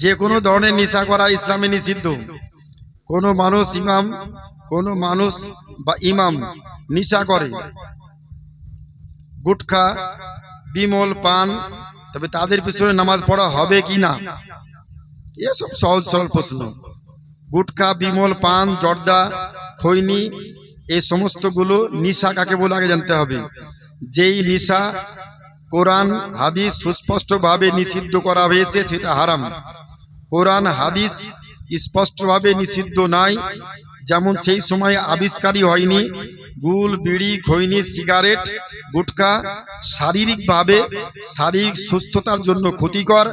যে কোনো ধরনের নিশা করা ইসলামে নিষিদ্ধ। কোনো মানুষ ইমাম কোনো মানুষ বা ইমাম নিশা করে। গুটখা বিমল পান তবে তাদের পিছনে নামাজ পড়া হবে কি না? এসব সহজ সরল প্রশ্ন। গুটখা বিমল পান জর্দা খৈনি এই সমস্তগুলো নিশা কাকে বলে আগে জানতে হবে। যেই নিশা কোরআন হাদিস সুস্পষ্টভাবে নিষিদ্ধ করা হয়েছে সেটা হারাম। কোরআন, হাদিস স্পষ্টভাবে নিষিদ্ধ নাই। যেমন সেই সময় আবিষ্কারই হয়নি। গুল, বিড়ি খৈনি সিগারেট, গুটকা শারীরিকভাবে শারীরিক সুস্থতার জন্য ক্ষতিকর।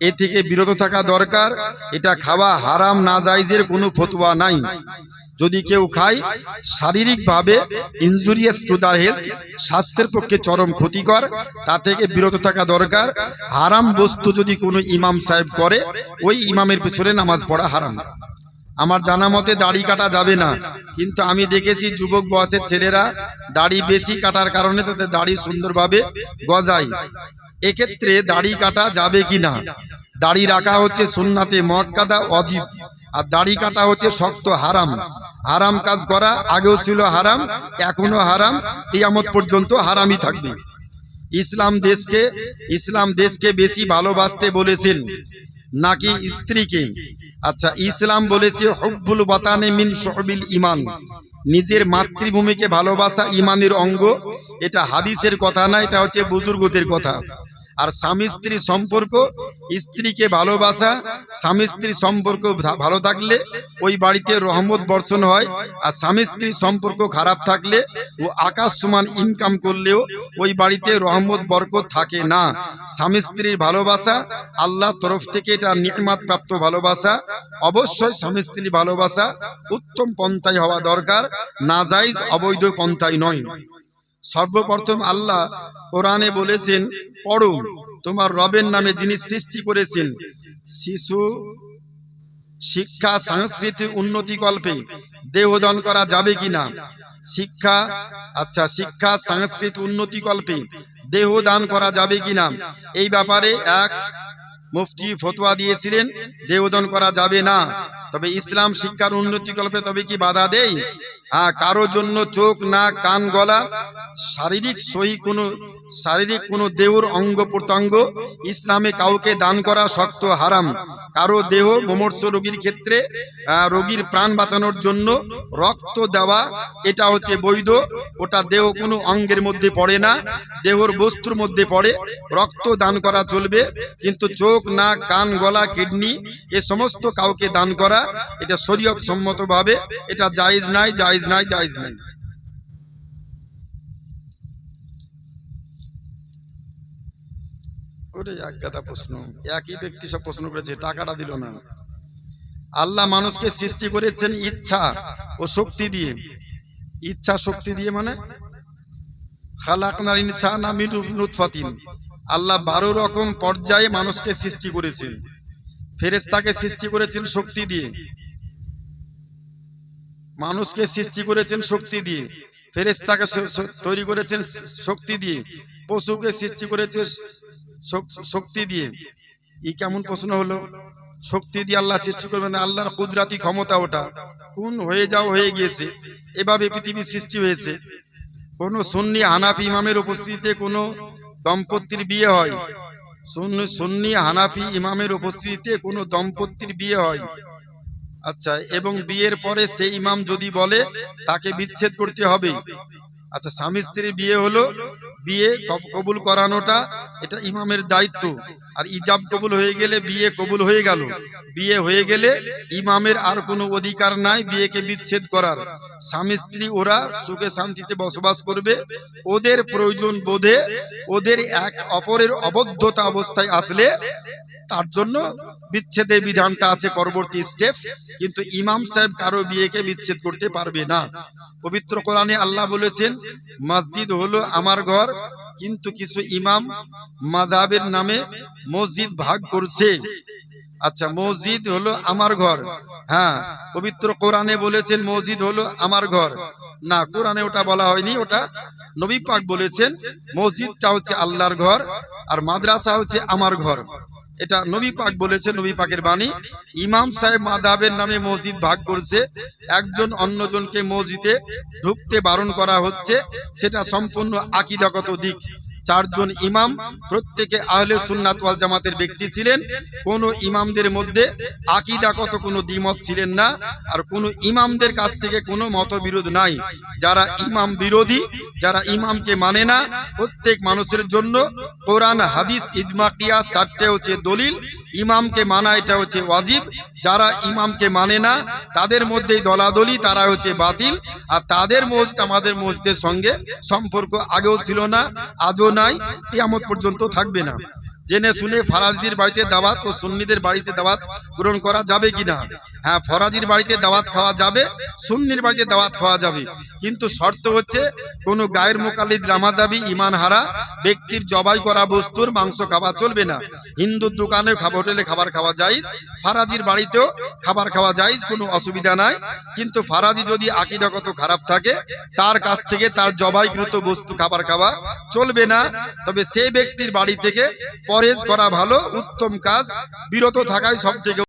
এ থেকে বিরত থাকা দরকার। এটা খাওয়া হারাম না জায়জের কোনো ফতুয়া নাই। যদি কেউ খায়, শারীরিকভাবে ইনজুরিয়াস টু দ্য হেলথ স্বাস্থ্যের পক্ষে চরম ক্ষতিকর, তা থেকে বিরত থাকা দরকার। হারাম বস্তু যদি কোনো ইমাম সাহেব করে, ওই ইমামের পিছনে নামাজ পড়া হারাম। আমার জানা মতে দাড়ি কাটা যাবে না। কিন্তু আমি দেখেছি যুবক বয়সের ছেলেরা দাড়ি বেশি কাটার কারণে তাদের দাড়ি সুন্দরভাবে গজায়। এক্ষেত্রে দাড়ি কাটা যাবে কি না দাড়ি রাখা হচ্ছে সুন্নাতে মক্কাদা অজীব। আর দাড়ি কাটা হচ্ছে শক্ত হারাম। হারাম কাজ করা আগেও ছিল হারাম এখনও হারাম, কিয়ামত পর্যন্ত হারামই থাকবে। ইসলাম দেশকে ইসলাম দেশকে বেশি ভালোবাসতে বলেছেন নাকি স্ত্রীকে? আচ্ছা ইসলাম বলেছে, হব্বুল বাতানে মিন শহবিল ইমান নিজের মাতৃভূমিকে ভালোবাসা ইমানের অঙ্গ, এটা হাদিসের কথা না, এটা হচ্ছে বুজুর্গদের কথা। আর স্বামী স্ত্রী সম্পর্ক, স্ত্রীকে ভালোবাসা, স্বামী স্ত্রী সম্পর্ক ভালো থাকলে ওই বাড়িতে রহমত বর্ষণ হয়, আর স্বামী স্ত্রী সম্পর্ক খারাপ থাকলে ও আকাশ সমান ইনকাম করলেও ওই বাড়িতে রহমত, বরকত থাকে না। স্বামী স্ত্রীর ভালোবাসা, আল্লাহ তরফ থেকে এটা নিকমাত প্রাপ্ত ভালোবাসা। অবশ্যই স্বামী স্ত্রীর ভালোবাসা উত্তম পন্থায় হওয়া দরকার, নাজাইজ অবৈধ পন্থায় নয়। সর্বপ্রথম আল্লাহ কোরআনে বলেছেন, পড়ো, তোমার রবের নামে যিনি সৃষ্টি করেছেন, শিশু, শিক্ষা সংস্কৃতি উন্নতি কল্পে দেহদান করা যাবে কিনা? শিক্ষা আচ্ছা শিক্ষা সংস্কৃতি উন্নতি কল্পে দেহ দান করা যাবে কিনা? এই ব্যাপারে এক মুফতি ফতোয়া দিয়েছিলেন, দেহদান করা যাবে না। তবে ইসলাম শিক্ষার উন্নতি কল্পে তবে কি বাধা দেই? হ্যাঁ কারও জন্য চোখ না কান, গলা, শারীরিক সহি কোনো, শারীরিক কোনো দেউর অঙ্গ প্রত্যঙ্গ ইসলামে কাউকে দান করা শক্ত হারাম। কারও দেহ মোমর্ষ রোগীর ক্ষেত্রে রোগীর প্রাণ বাঁচানোর জন্য রক্ত দেওয়া এটা হচ্ছে বৈধ। ওটা দেহ কোনো অঙ্গের মধ্যে পড়ে না দেহর বস্তুর মধ্যে পড়ে রক্ত দান করা চলবে কিন্তু চোখ নাক কান গলা কিডনি এ সমস্ত কাউকে দান করা এটা শরীয়ত সম্মতভাবে এটা জায়েজ নাই জায়জ নাই। জায়জ নাই। ওরে এক গাদা প্রশ্ন। একই ব্যক্তি সব প্রশ্ন করেছে টাকাটা দিল না। আল্লাহ মানুষকে সৃষ্টি করেছেন ইচ্ছা ও শক্তি দিয়ে। ইচ্ছা শক্তি দিয়ে মানে? খালাকনার ইনসান আল্লাহ বারো রকম পর্যায়ে মানুষকে সৃষ্টি করেছেন। ফেরেস্তাকে সৃষ্টি করেছেন শক্তি দিয়ে। মানুষকে সৃষ্টি করেছেন শক্তি দিয়ে। ফেরেস্তাকে তৈরি করেছেন শক্তি দিয়ে। পশুকে সৃষ্টি করেছে শক্তি দিয়ে। ই কেমন প্রশ্ন হলো? শক্তি দিয়ে আল্লাহ সৃষ্টি করবেন, আল্লাহর কুদরাতি ক্ষমতা ওটা। কোন হয়ে যাও, হয়ে গিয়েছে। এভাবে পৃথিবীর সৃষ্টি হয়েছে। কোন সুন্নি হানাফি ইমামের উপস্থিতিতে কোনো দম্পতির বিয়ে হয়। সুন্নি হানাফি ইমামের উপস্থিতিতে কোনো দম্পতির বিয়ে হয়। আচ্ছা এবং বিয়ের পরে সেই ইমাম যদি বলে, তাকে বিচ্ছেদ করতে হবে। আচ্ছা স্বামী স্ত্রীর বিয়ে হলো? বিয়ে কব- কবুল করানোটা এটা ইমামের দায়িত্ব। আর ইজাব কবুল হয়ে গেলে বিয়ে কবুল হয়ে গেল। বিয়ে হয়ে গেলে ইমামের আর কোনো অধিকার নাই বিয়েকে বিচ্ছেদ করার। স্বামী স্ত্রী ওরা সুখে শান্তিতে বসবাস করবে। ওদের প্রয়োজন বোধে ওদের এক অপরের অবদ্ধতা অবস্থায় আসলে তার জন্য বিচ্ছেদের বিধানটা আছে পরবর্তী স্টেপ কিন্তু ইমাম সাহেব কারও বিয়েকে বিচ্ছেদ করতে পারবে না। পবিত্র কোরআনে আল্লাহ বলেছেন, মসজিদ হলো আমার ঘর, কিন্তু কিছু ইমাম মাজাবের নামে মসজিদ ভাগ করছে। আচ্ছা মসজিদ হলো আমার ঘর। হ্যাঁ পবিত্র কোরআনে বলেছেন, মসজিদ হলো আমার ঘর। না, কোরআনে ওটা বলা হয়নি, ওটা নবী পাক বলেছেন, মসজিদটা হচ্ছে আল্লাহর ঘর আর মাদ্রাসা হচ্ছে আমার ঘর। এটা নবী পাক বলেছে, নবী পাকের বাণী। ইমাম সাহেব মাজাবের নামে মসজিদ ভাগ করছে। একজন অন্যজনকে মসজিদে ঢুকতে বারণ করা হচ্ছে। সেটা সম্পূর্ণ আকিদাগত দিক। চারজন ইমাম, প্রত্যেকে আহলে সুন্নাত ওয়াল জামাতের ব্যক্তি ছিলেন। কোন ইমামদের মধ্যে আকিদাগত কোনো দ্বিমত ছিলেন না, আর কোন ইমামদের কাছ থেকে কোনো মতবিরোধ নাই। যারা ইমাম বিরোধী, যারা ইমামকে মানে না, প্রত্যেক মানুষের জন্য কোরআন, হাদিস, ইজমা, কিয়াস চারটে হচ্ছে দলিল। ইমামকে মানা, এটা হচ্ছে ওয়াজিব। যারা ইমামকে মানে না, তাদের মধ্যেই দলাদলি, তারা হচ্ছে বাতিল। আর তাদের মসজিদ, আমাদের মসজিদের সঙ্গে সম্পর্ক আগেও ছিল না, আজও নাই, কিয়ামত পর্যন্ত থাকবে না। জেনে শুনে ফারাজদের বাড়িতে দাওয়াত ও সুন্নিদের বাড়িতে দাওয়াত পূরণ করা যাবে কিনা? হ্যাঁ ফরাজির বাড়িতে দাওয়াত খাওয়া যাবে, সুন্নির বাড়িতে দাওয়াত খাওয়া যাবে। কিন্তু শর্ত হচ্ছে, কোনো গায়ের মোকালিদ রামাজাবি ইমান হারা ব্যক্তির জবাই করা বস্তুর মাংস খাওয়া চলবে না। হিন্দুর দোকানে হোটেলে খাবার খাওয়া যাইজ ফারাজির বাড়িতেও খাবার খাওয়া যাইজ কোনো অসুবিধা নাই। কিন্তু ফারাজি যদি আকিদাগত খারাপ থাকে, তার কাছ থেকে তার জবাইকৃত বস্তু খাবার খাওয়া চলবে না। তবে সেই ব্যক্তির বাড়ি থেকে পরেজ করা ভালো, উত্তম কাজ, বিরত থাকাই সব থেকে